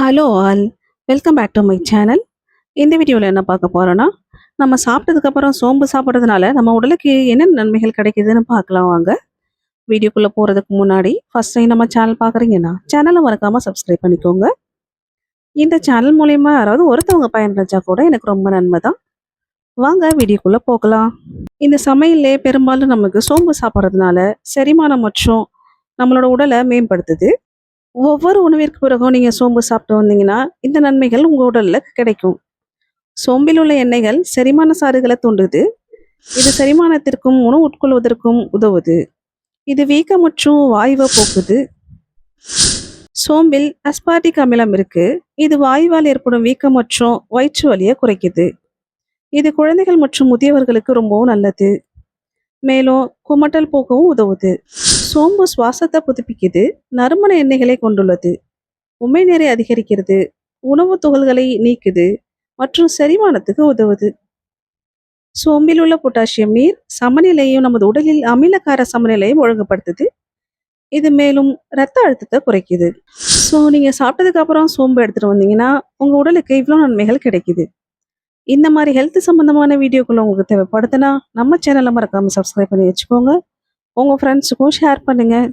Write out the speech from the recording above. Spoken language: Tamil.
Hello all. Welcome back to my channel. இந்த வீடியோவில் என்ன பார்க்க போகிறோன்னா நம்ம சாப்பிட்டதுக்கப்புறம் சோம்பு சாப்பிட்றதுனால நம்ம உடலுக்கு என்னென்ன நன்மைகள் கிடைக்குதுன்னு பார்க்கலாம் வாங்க. வீடியோக்குள்ளே போகிறதுக்கு முன்னாடி ஃபர்ஸ்ட் டைம் நம்ம சேனல் பார்க்குறீங்கன்னா சேனலை மறக்காமல் சப்ஸ்கிரைப் பண்ணிக்கோங்க. இந்த சேனல் மூலயமா யாராவது ஒருத்தவங்க பயன்படுத்தா கூட எனக்கு ரொம்ப நன்மை தான். வாங்க வீடியோக்குள்ளே போகலாம். இந்த சமையல்லே பெரும்பாலும் நமக்கு சோம்பு சாப்பிட்றதுனால செரிமானம் மற்றும் நம்மளோட உடலை மேம்படுத்துது. ஒவ்வொரு உணவிற்கு பிறகும் நீங்கள் சோம்பு சாப்பிட்டு வந்தீங்கன்னா இந்த நன்மைகள் உங்கள் உடலில் கிடைக்கும். சோம்பில் உள்ள எண்ணெய்கள் செரிமான சாறுகளை தூண்டுது. இது செரிமானத்திற்கும் உணவு உட்கொள்வதற்கும் உதவுது. இது வீக்கம் மற்றும் வாயுவை போக்குது. சோம்பில் அஸ்பார்டிக் அமிலம் இருக்கு. இது வாயுவால் ஏற்படும் வீக்கம் மற்றும் வயிற்று வலியை குறைக்குது. இது குழந்தைகள் மற்றும் முதியவர்களுக்கு ரொம்பவும் நல்லது. மேலும் குமட்டல் போக்கவும் உதவுது. சோம்பு சுவாசத்தை புதுப்பிக்குது நறுமண எண்ணெய்களை கொண்டுள்ளது. உமைநீரை அதிகரிக்கிறது உணவுத் துகள்களை நீக்குது மற்றும் செரிமானத்துக்கு உதவுது. சோம்பில் உள்ள பொட்டாசியம் நீர் சமநிலையும் நமது உடலில் அமிலக்கார சமநிலையும் ஒழுங்குபடுத்துது. இது மேலும் இரத்த அழுத்தத்தை குறைக்குது. ஸோ நீங்கள் சாப்பிட்டதுக்கு அப்புறம் சோம்பு எடுத்துகிட்டு வந்தீங்கன்னா உங்கள் உடலுக்கு இவ்வளோ நன்மைகள் கிடைக்குது. இந்த மாதிரி ஹெல்த் சம்பந்தமான வீடியோக்குள்ள உங்களுக்கு தேவைப்படுதுன்னா நம்ம சேனலை மறக்காமல் சப்ஸ்கிரைப் பண்ணி வச்சுக்கோங்க. உங்கள் ஃப்ரெண்ட்ஸுக்கும் ஷேர் பண்ணுங்கள்